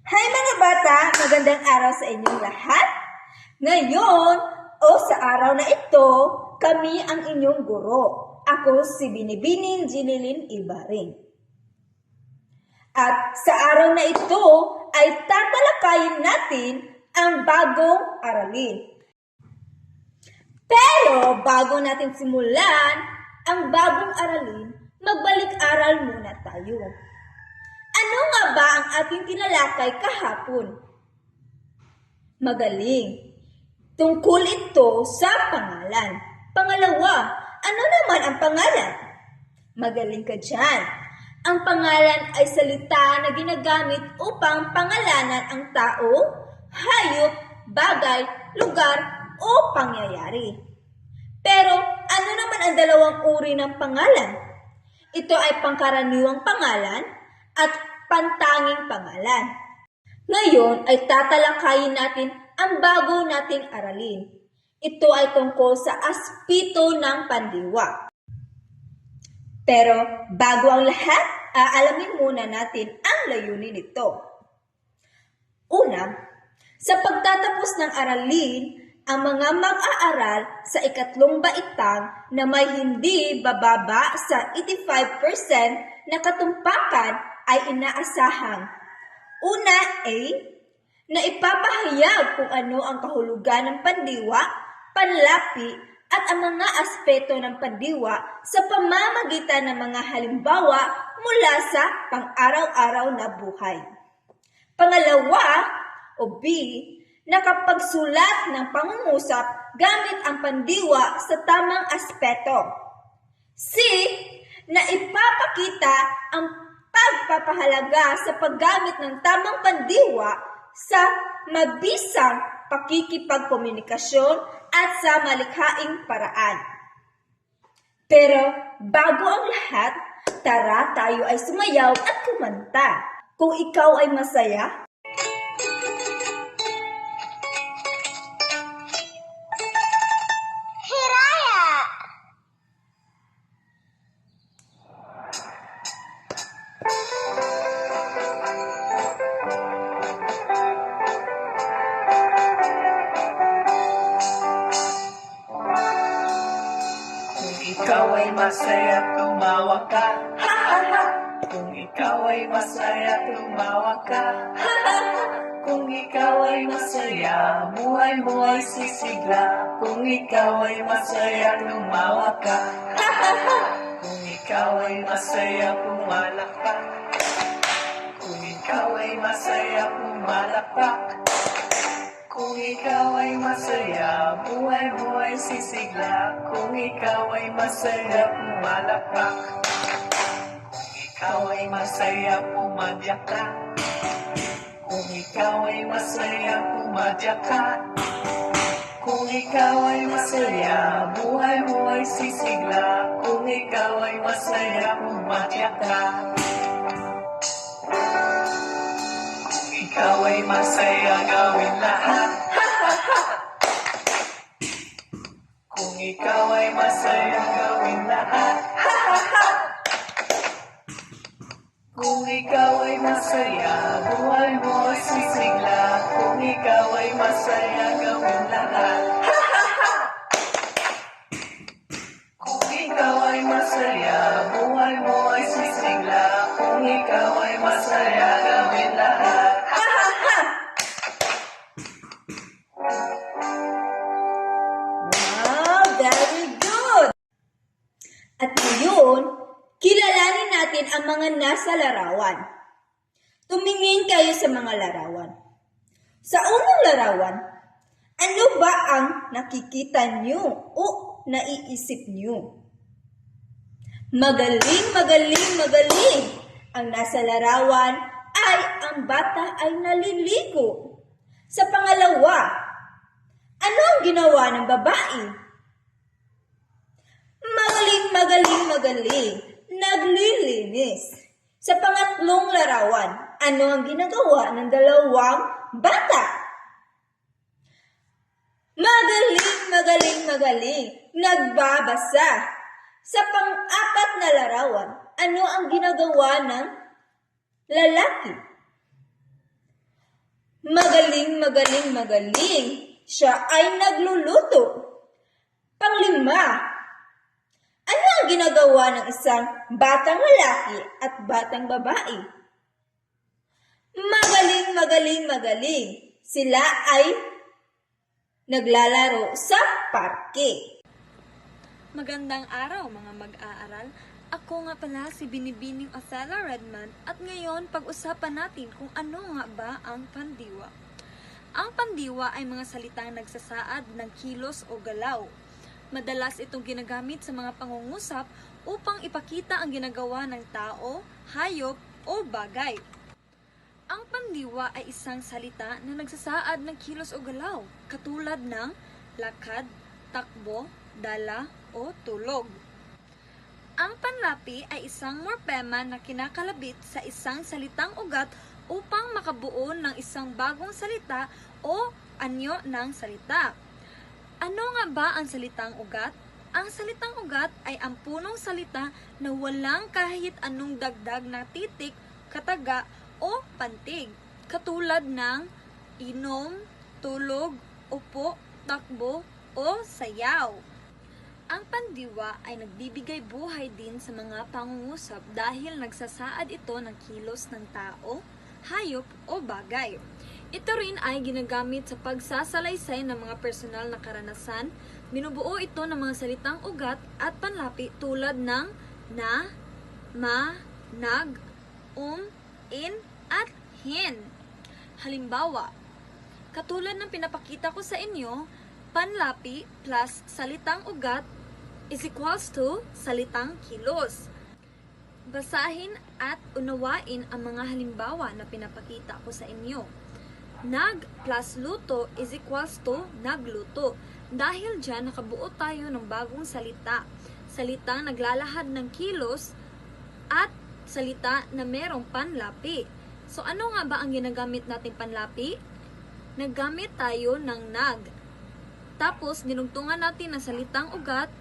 Hi mga bata! Magandang araw sa inyong lahat. Ngayon, o sa araw na ito, kami ang inyong guro. Ako si Binibining Jinilin Ibaring. At sa araw na ito ay tatalakayin natin ang bagong aralin. Pero bago natin simulan ang bagong aralin, magbalik-aral muna tayo. Ano nga ba ang ating tinalakay kahapon? Magaling. Tungkol ito sa pangalan. Pangalawa, ano naman ang pangalan? Magaling ka dyan. Ang pangalan ay salita na ginagamit upang pangalanan ang tao, hayop, bagay, lugar, o pangyayari. Pero ano naman ang dalawang uri ng pangalan? Ito ay pangkaraniwang pangalan at pantanging pangalan. Ngayon ay tatalakayin natin ang bago nating aralin. Ito ay tungkol sa aspito ng pandiwa. Pero bago ang lahat, aalamin muna natin ang layunin nito. Una, sa pagtatapos ng aralin, ang mga mag-aaral sa ikatlong baitang na may hindi bababa sa 85% na katumpakan ay inaasahang Una A, na ipapahayag kung ano ang kahulugan ng pandiwa, panlapi, at ang mga aspeto ng pandiwa sa pamamagitan ng mga halimbawa mula sa pang-araw-araw na buhay. Pangalawa, o B, nakapagsulat ng pangungusap gamit ang pandiwa sa tamang aspeto. C, na ipapakita ang pagpapahalaga sa paggamit ng tamang pandiwa sa mabisang pakikipagkomunikasyon at sa malikhaing paraan. Pero bago ang lahat, tara tayo ay sumayaw at kumanta. Kung ikaw ay masaya, tumawa ka. Kung ikaw ay masaya, pumalakpak. Kung ikaw ay masaya, pumalakpak. Kung ikaw ay masaya, buhay mo ay sisigla. Kung ikaw ay masaya, pumalakpak. Kung ikaw ay masaya, pumadyak ka. Kung ikaw ay masaya, pumadyak ka. Kung ikaw ay masaya, buhay mo ay sisigla. Kung ikaw ay masaya, pumadyak ka. Kung ikaw ay masaya, gawin lahat. Kung ikaw ay masaya, gawin lahat. Kung ikaw ay masaya, buhay mo ay sisigla. Kung ikaw ay masaya, gawin lahat. Kung ikaw ay masaya, buhay mo ay sisigla. Kung ikaw ay masaya, gawin lahat. Mga nasa larawan. Tumingin kayo sa mga larawan. Sa unang larawan, ano ba ang nakikita nyo o naiisip nyo? Magaling, magaling, magaling! Ang nasa larawan ay ang bata ay naliligo. Sa pangalawa, ano ang ginawa ng babae? Magaling, magaling, magaling. Naglilinis. Sa pangatlong larawan, ano ang ginagawa ng dalawang bata? Magaling, magaling, magaling. Nagbabasa. Sa pang-apat na larawan, ano ang ginagawa ng lalaki? Magaling, magaling, magaling. Siya ay nagluluto. Panglima, ang ginagawa ng isang batang lalaki at batang babae? Magaling, magaling, magaling. Sila ay naglalaro sa parke. Magandang araw mga mag-aaral. Ako nga pala si Binibining Othello Redman at ngayon pag-usapan natin kung ano nga ba ang pandiwa. Ang pandiwa ay mga salitang nagsasaad ng kilos o galaw. Madalas itong ginagamit sa mga pangungusap upang ipakita ang ginagawa ng tao, hayop o bagay. Ang pandiwa ay isang salita na nagsasaad ng kilos o galaw, katulad ng lakad, takbo, dala, o tulog. Ang panlapi ay isang morpema na kinakalabit sa isang salitang ugat upang makabuo ng isang bagong salita o anyo ng salita. Ano nga ba ang salitang ugat? Ang salitang ugat ay ang punong salita na walang kahit anong dagdag na titik, kataga, o pantig. Katulad ng inom, tulog, upo, takbo, o sayaw. Ang pandiwa ay nagbibigay buhay din sa mga pangungusap dahil nagsasaad ito ng kilos ng tao, hayop o bagay. Ito rin ay ginagamit sa pagsasalaysay ng mga personal na karanasan. Binubuo ito ng mga salitang ugat at panlapi tulad ng na, ma, nag, um, in, at hin. Halimbawa, katulad ng pinapakita ko sa inyo, panlapi plus salitang ugat is equals to salitang kilos. Basahin at unawain ang mga halimbawa na pinapakita ko sa inyo. Nag plus luto is equals to nagluto. Dahil dyan, nakabuo tayo ng bagong salita. Salitang naglalahad ng kilos at salita na merong panlapi. So ano nga ba ang ginagamit nating panlapi? Naggamit tayo ng nag. Tapos, dinugtungan natin ng salitang ugat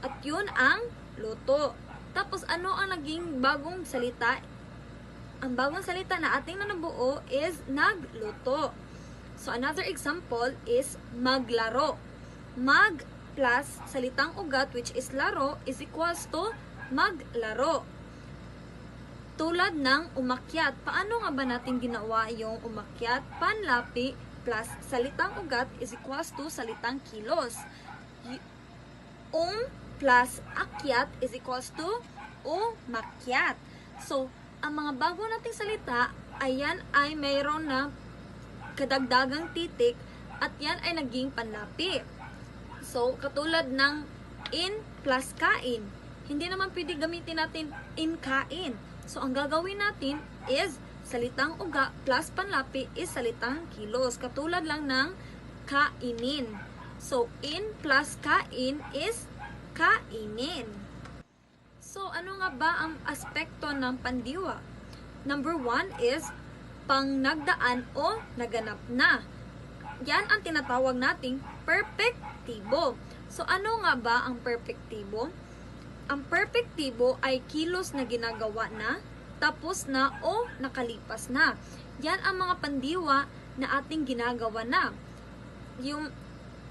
at yun ang luto. Tapos ano ang naging bagong salita? Ang bagong salita na ating nabuo is nagluto. So another example is maglaro. Mag plus salitang ugat which is laro is equals to maglaro. Tulad ng umakyat. Paano nga ba natin ginawa yung umakyat? Panlapi plus salitang ugat is equals to salitang kilos. Um plus akyat is equals to umakyat. So, ang mga bago nating salita, ayan ay mayroon na kadagdagang titik at yan ay naging panlapi. So, katulad ng in plus kain. Hindi naman pwede gamitin natin in kain. So, ang gagawin natin is salitang uga plus panlapi is salitang kilos. Katulad lang ng kainin. So, in plus kain is kainin. So, ano nga ba ang aspekto ng pandiwa? Number one is pang nagdaan o naganap na. Yan ang tinatawag nating perpektibo. So, ano nga ba ang perpektibo? Ang perpektibo ay kilos na ginagawa na, tapos na o nakalipas na. Yan ang mga pandiwa na ating ginagawa na. Yung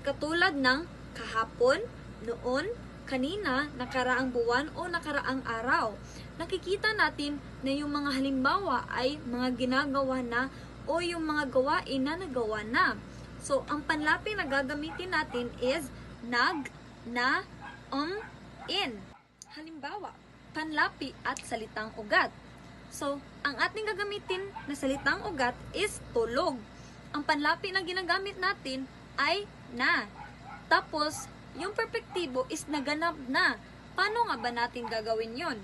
katulad ng kahapon, noon, kanina, nakaraang buwan o nakaraang araw. Nakikita natin na yung mga halimbawa ay mga ginagawa na o yung mga gawain na nagawa na. So, ang panlapi na gagamitin natin is nag, na, um, in. Halimbawa, panlapi at salitang ugat. So, ang ating gagamitin na salitang ugat is tulog. Ang panlapi na ginagamit natin ay na. Tapos, yung perpektibo is naganap na. Paano nga ba natin gagawin yon?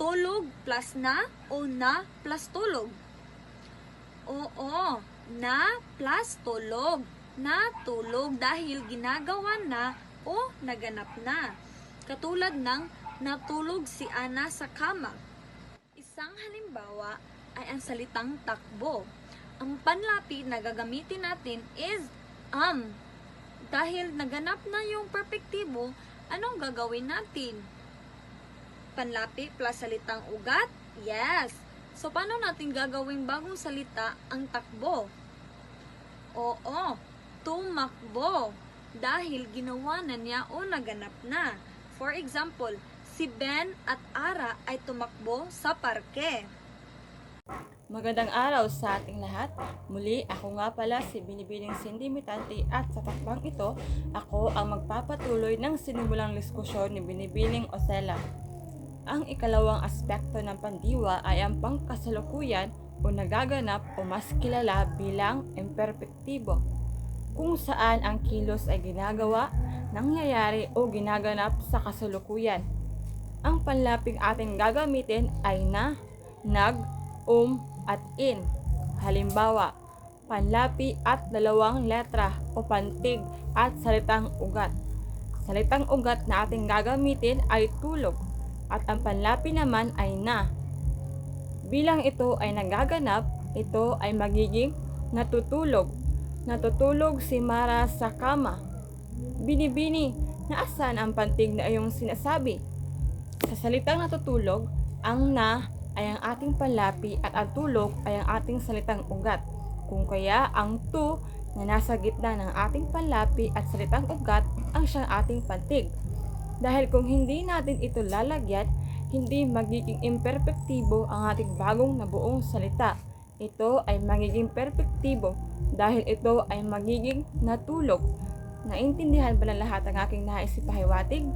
Tulog plus na o na plus tulog? Oo, na plus tulog. Na tulog dahil ginagawa na o naganap na. Katulad ng natulog si Ana sa kama. Isang halimbawa ay ang salitang takbo. Ang panlapi na gagamitin natin is am. Dahil naganap na yung perpektibo, anong gagawin natin? Panlapi plus salitang ugat? Yes. So, paano natin gagawing bagong salita ang takbo? Oo, tumakbo. Dahil ginawa na niya o naganap na. For example, si Ben at Ara ay tumakbo sa parke. Magandang araw sa ating lahat. Muli, ako nga pala si Binibining Cindy Mitante at sa takbang ito, ako ang magpapatuloy ng sinimulang diskusyon ni Binibining Osela. Ang ikalawang aspekto ng pandiwa ay ang pangkasalukuyan o nagaganap o mas kilala bilang imperfektibo, kung saan ang kilos ay ginagawa, nangyayari o ginaganap sa kasalukuyan. Ang panlaping ating gagamitin ay na, nag, um, at in. Halimbawa, panlapi at dalawang letra o pantig at salitang ugat. Salitang ugat na ating gagamitin ay tulog at ang panlapi naman ay na. Bilang ito ay nagaganap, ito ay magiging natutulog. Natutulog si Mara sa kama. Binibini, naasan ang pantig na iyong sinasabi? Sa salitang natutulog, ang na ay ang ating panlapi at ang tulog ay ang ating salitang ugat. Kung kaya ang tu na nasa gitna ng ating panlapi at salitang ugat ang siyang ating pantig. Dahil kung hindi natin ito lalagyan, hindi magiging imperfektibo ang ating bagong nabuong salita. Ito ay magiging perpektibo dahil ito ay magiging natulog. Naintindihan ba ng lahat ang aking nais ipahiwatig?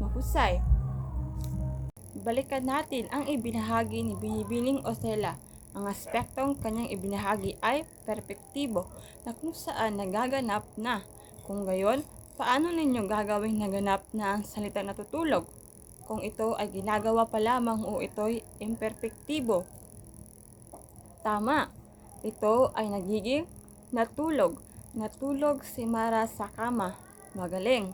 Mahusay. Balikan natin ang ibinahagi ni Binibining Osela. Ang aspektong kanyang ibinahagi ay perpektibo na kung saan nagaganap na. Kung gayon, paano ninyo gagawing naganap na ang salitang natutulog? Kung ito ay ginagawa pa lamang o ito'y imperfektibo. Tama, ito ay nagiging natulog. Natulog si Mara sa kama. Magaling.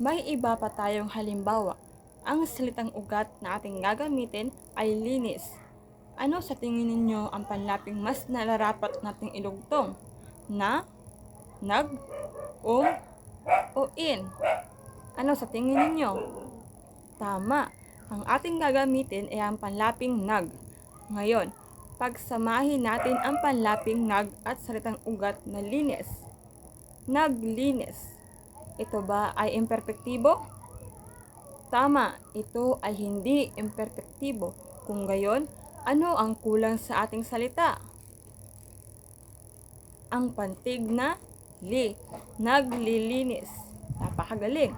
May iba pa tayong halimbawa. Ang salitang ugat na ating gagamitin ay linis. Ano sa tingin ninyo ang panlaping mas nararapat nating ilugtong? Na, nag, um, o in? Ano sa tingin ninyo? Tama, ang ating gagamitin ay ang panlaping nag. Ngayon, pagsamahin natin ang panlaping nag at salitang ugat na linis. Naglinis. Ito ba ay imperfektibo? Tama, ito ay hindi imperfektibo. Kung gayon, ano ang kulang sa ating salita? Ang pantig na li, naglilinis. Napakagaling.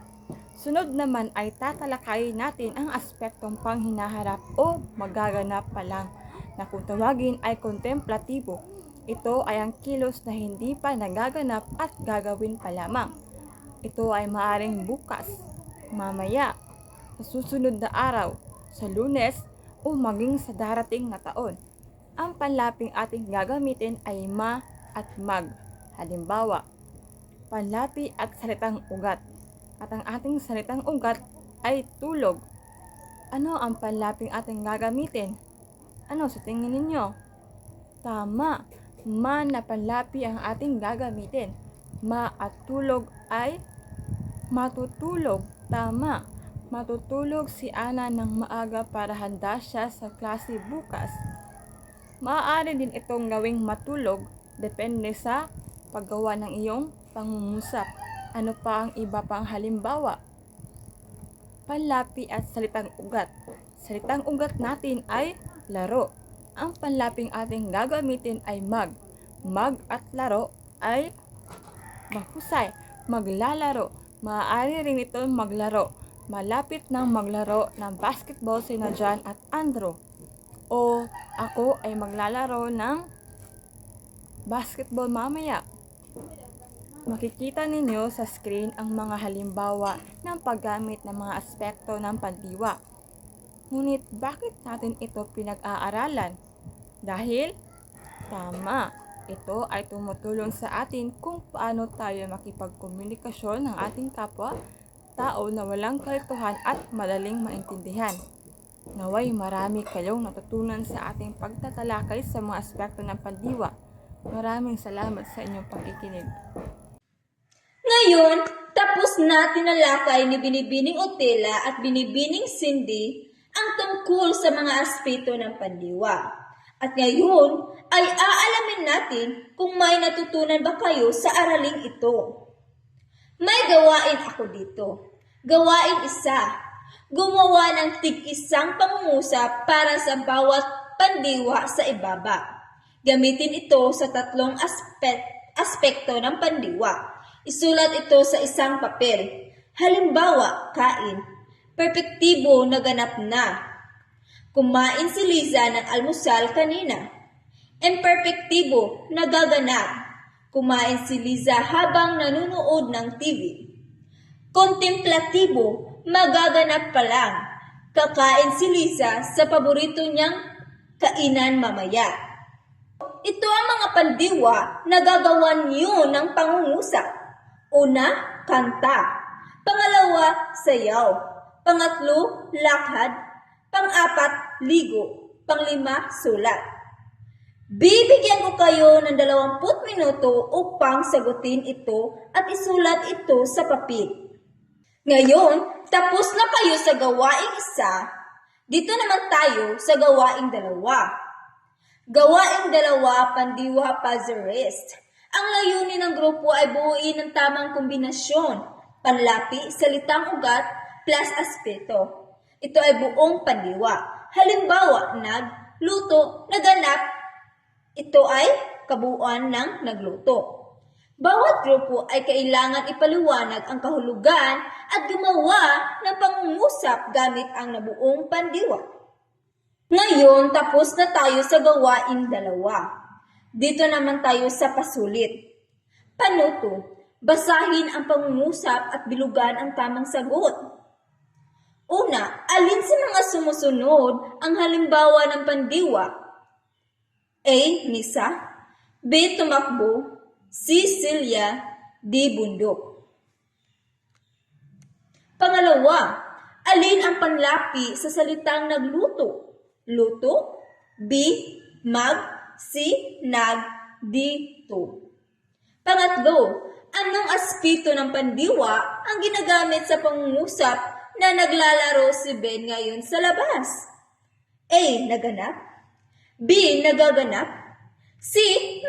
Sunod naman ay tatalakayin natin ang aspektong panghinaharap o magaganap pa lang na kung tawagin ay kontemplatibo. Ito ay ang kilos na hindi pa nagaganap at gagawin pa lamang. Ito ay maaring bukas, mamaya, sa susunod na araw, sa lunes, o maging sa darating na taon. Ang panlaping ating gagamitin ay ma at mag. Halimbawa, panlapi at salitang ugat. At ang ating salitang ugat ay tulog. Ano ang panlaping ating gagamitin? Ano sa tingin ninyo? Tama, ma na panlapi ang ating gagamitin. Ma at tulog ay matutulog. Tama. Matutulog si Ana ng maaga para handa siya sa klase bukas. Maaari din itong gawing matulog depende sa paggawa ng iyong pangungusap. Ano pa ang iba pang halimbawa? Panlapi at salitang ugat. Salitang ugat natin ay laro. Ang panlaping ating gagamitin ay mag. Mag at laro ay mahusay. Maglalaro. Maaari rin ito maglaro malapit nang maglaro ng basketball si Jan at Andrew. O ako ay maglalaro ng basketball mamaya. Makikita ninyo sa screen ang mga halimbawa ng paggamit ng mga aspekto ng pandiwa. Ngunit bakit natin ito pinag-aaralan? Dahil, tama, ito ay tumutulong sa atin kung paano tayo makipagkomunikasyon ng ating kapwa tao na walang kalituhan at madaling maintindihan. Naway marami kayong natutunan sa ating pagtatalakay sa mga aspekto ng pandiwa. Maraming salamat sa inyong pakikinig. Ngayon, tapos na tinalakay ni Binibining Otela at Binibining Cindy ang tungkol sa mga aspeto ng pandiwa. At ngayon ay aalamin alamin natin kung may natutunan ba kayo sa araling ito. May gawain ako dito. Gawain isa. Gumawa ng tig-isang pangungusap para sa bawat pandiwa sa ibaba. Gamitin ito sa tatlong aspek- aspekto ng pandiwa. Isulat ito sa isang papel. Halimbawa, kain. Perpektibo na ganap na. Kumain si Liza ng almusal kanina. Imperfectibo, nagaganap. Kumain si Liza habang nanonood ng TV. Kontemplatibo, magaganap pa lang. Kakain si Liza sa paborito niyang kainan mamaya. Ito ang mga pandiwa na gagawan niyo ng pangungusap. Una, kanta. Pangalawa, sayaw. Pangatlo, lakad. Pang-apat, ligo. Panglima, sulat. Bibigyan ko kayo ng 20 minuto upang sagutin ito at isulat ito sa papel. Ngayon, tapos na kayo sa gawaing isa, dito naman tayo sa gawaing dalawa. Gawaing dalawa, pandiwa, puzzle rest. Ang layunin ng grupo ay buuin ng tamang kombinasyon, panlapi, salitang ugat, plus aspeto. Ito ay buong pandiwa. Halimbawa, nag, luto, naganap, ito ay kabuuan ng nagluto. Bawat grupo ay kailangan ipaliwanag ang kahulugan at gumawa ng pangungusap gamit ang nabuong pandiwa. Ngayon, tapos na tayo sa gawaing dalawa. Dito naman tayo sa pasulit. Panuto, basahin ang pangungusap at bilugan ang tamang sagot. Una, alin sa mga sumusunod ang halimbawa ng pandiwa? A. Misa B. Tumakbo C. Silya D. Bundok Pangalawa, alin ang panlapi sa salitang nagluto? Luto B. Mag C. Nag D. To Pangatlo, anong aspito ng pandiwa ang ginagamit sa pangungusap na naglalaro si Ben ngayon sa labas? A. Naganap B. Nagaganap C.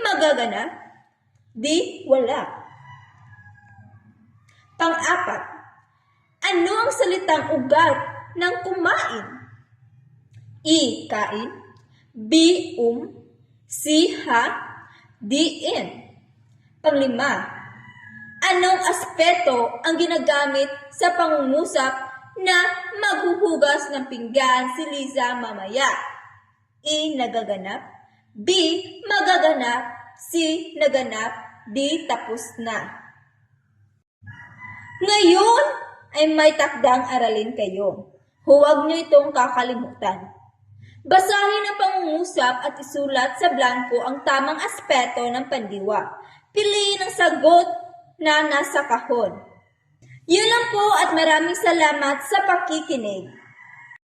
Magaganap D. Wala Pang-apat, ano ang salitang ugat ng kumain? E. Kain B. Um C. Ha D. In Panglima, anong aspeto ang ginagamit sa pangungusap na maghuhugas ng pinggan si Liza mamaya? E. Nagaganap B. Magaganap C. Naganap D. Tapos na Ngayon ay may takdang aralin kayo. Huwag niyo itong kakalimutan. Basahin ang pangungusap at isulat sa blanco ang tamang aspeto ng pandiwa. Piliin ang sagot na nasa kahon. Yun lang po at maraming salamat sa pakikinig.